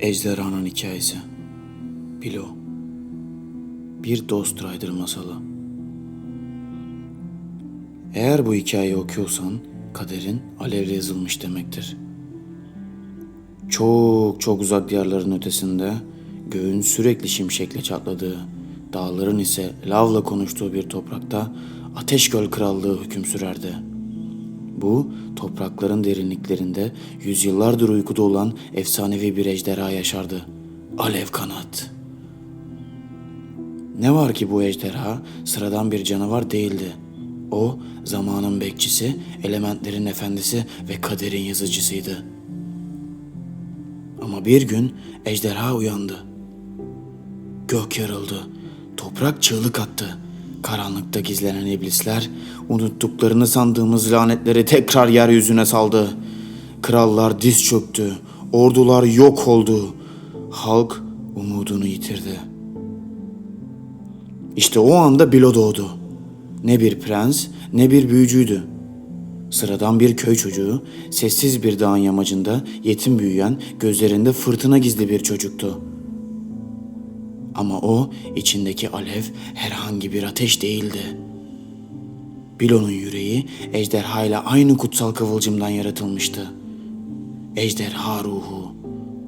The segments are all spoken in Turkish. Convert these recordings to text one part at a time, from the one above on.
Ejderhanın Hikayesi Bilo Bir Dost Rider masalı Eğer bu hikayeyi okuyorsan kaderin alevle yazılmış demektir. Çok çok uzak diyarların ötesinde göğün sürekli şimşekle çatladığı, dağların ise lavla konuştuğu bir toprakta Ateşgöl Krallığı hüküm sürerdi. Bu toprakların derinliklerinde yüzyıllardır uykuda olan efsanevi bir ejderha yaşardı. Alev kanat. Ne var ki bu ejderha sıradan bir canavar değildi. O zamanın bekçisi, elementlerin efendisi ve kaderin yazıcısıydı. Ama bir gün ejderha uyandı. Gök yarıldı. Toprak çığlık attı. Karanlıkta gizlenen iblisler unuttuklarını sandığımız lanetleri tekrar yeryüzüne saldı. Krallar diz çöktü. Ordular yok oldu. Halk umudunu yitirdi. İşte o anda Bilo doğdu. Ne bir prens ne bir büyücüydü. Sıradan bir köy çocuğu, sessiz bir dağın yamacında yetim büyüyen, gözlerinde fırtına gizli bir çocuktu. Ama o içindeki alev herhangi bir ateş değildi. Bilo'nun yüreği ejderha ile aynı kutsal kıvılcımdan yaratılmıştı. Ejderha ruhu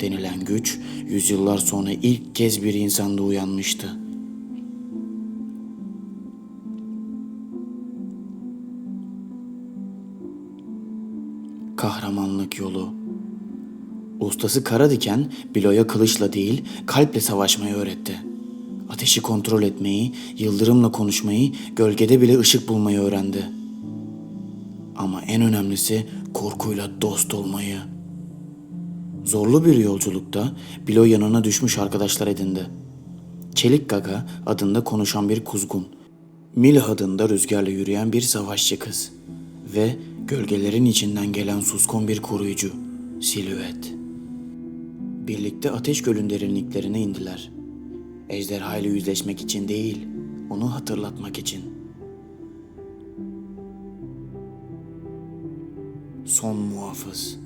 denilen güç yüzyıllar sonra ilk kez bir insanda uyanmıştı. Kahramanlık yolu Ustası Karadiken Bilo'ya kılıçla değil kalple savaşmayı öğretti. Ateşi kontrol etmeyi, yıldırımla konuşmayı, gölgede bile ışık bulmayı öğrendi. Ama en önemlisi korkuyla dost olmayı. Zorlu bir yolculukta Bilo yanına düşmüş arkadaşlar edindi. Çelik Gaga adında konuşan bir kuzgun. Mila adında rüzgarla yürüyen bir savaşçı kız. Ve gölgelerin içinden gelen suskun bir koruyucu. Silüet. Birlikte ateş gölün derinliklerine indiler. Ejderha ile yüzleşmek için değil, onu hatırlatmak için. Son muhafız.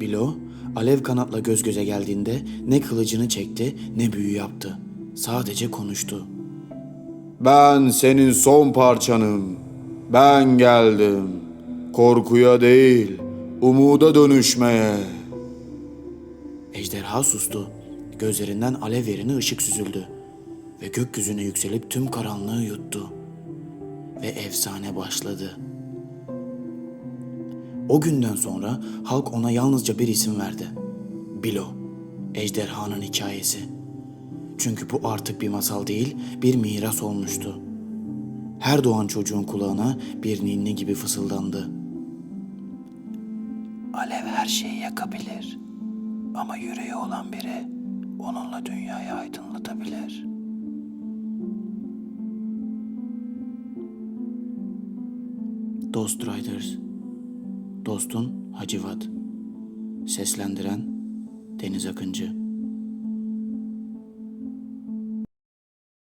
Bilo, alev kanatla göz göze geldiğinde ne kılıcını çekti ne büyü yaptı. Sadece konuştu. Ben senin son parçanım. Ben geldim. Korkuya değil, umuda dönüşmeye. Ejderha sustu. Gözlerinden alev yerine ışık süzüldü. Ve gökyüzüne yükselip tüm karanlığı yuttu. Ve efsane başladı. O günden sonra halk ona yalnızca bir isim verdi. Bilo. Ejderhanın hikayesi. Çünkü bu artık bir masal değil, bir miras olmuştu. Her doğan çocuğun kulağına bir ninni gibi fısıldandı. Ama yüreği olan biri onunla dünyayı aydınlatabilir. Dost Riders. Dostun Hacivat. Seslendiren Deniz Akıncı